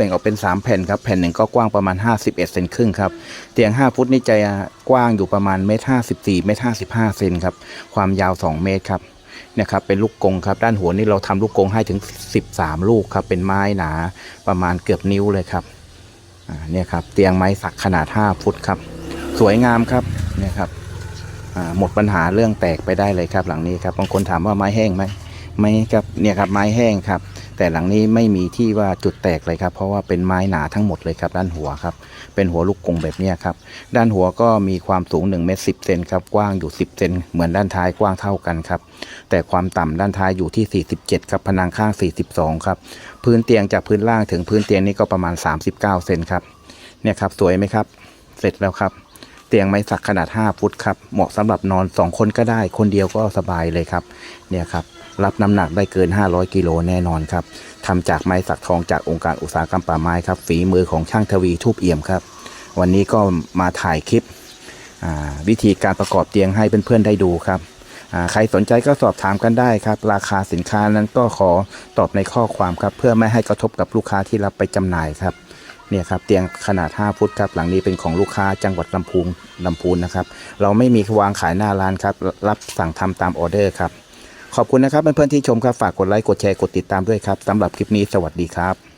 แบ่งออกเป็น 3 แผ่นครับ แผ่นหนึ่งก็กว้างประมาณ 51เซนครึ่งครับ เตียง 5 ฟุตนี่จะกว้างอยู่ประมาณเมตร54เมตร55เซนครับ ความยาว 2 เมตรครับเนี่ยครับเป็นลูกกงครับ ด้านหัวนี่เราทำลูกกงให้ถึง 13 ลูกครับ เป็นไม้หนาประมาณเกือบนิ้วเลยครับเนี่ยครับ เตียงไม้สักขนาด 5 ฟุตครับ สวยงามครับเนี่ยครับหมดปัญหาเรื่องแตกไปได้เลยครับหลังนี้ครับบางคนถามว่าไม้แห้งไหมไม่ครับเนี่ยครับไม้แห้งครับ แต่หลังนี้ไม่มีที่ว่าจุดแตกเลยครับ เพราะว่าเป็นไม้หนาทั้งหมดเลยครับ ด้านหัวครับ เป็นหัวลูกกงแบบนี้ครับ ด้านหัวก็มีความสูง1เมตร10เซนครับ กว้างอยู่ 10เซนเหมือนด้านท้ายกว้างเท่ากันครับ แต่ความต่ำด้านท้ายอยู่ที่ 47 ครับ ผนังข้าง 42 ครับ พื้นเตียงจากพื้นล่างถึงพื้นเตียงนี่ก็ประมาณ 39 เซนครับ เนี่ยครับสวยไหมครับ เสร็จแล้วครับเตียงไม้สักขนาด 5 ฟุตครับ เหมาะสำหรับนอน 2 คนก็ได้ คนเดียวก็สบายเลยครับ เนี่ยครับ รับน้ำหนักได้เกิน 500 กิโลแน่นอนครับทำจากไม้สักทองจากองค์การอุตสาหกรรมป่าไม้ครับฝีมือของช่างทวีทูบเอี่ยมครับ วันนี้ก็มาถ่ายคลิปอ่าวิธีการประกอบเตียงให้เพื่อนๆได้ดูครับอ่าใครสนใจก็สอบถามกันได้ครับ ราคาสินค้านั้นก็ขอตอบในข้อความครับ เพื่อไม่ให้กระทบกับลูกค้าที่รับไปจำหน่ายครับเนี่ยครับเตียงขนาด 5 ฟุตครับหลังนี้เป็นของลูกค้าจังหวัดลำพูนลำพูนนะครับ เราไม่มีวางขายหน้าร้านครับ รับสั่งทำตามออเดอร์ครับ ขอบคุณนะครับเพื่อนๆที่ชมครับ ฝากกดไลค์ กดแชร์ กดติดตามด้วยครับสำหรับคลิปนี้สวัสดีครับ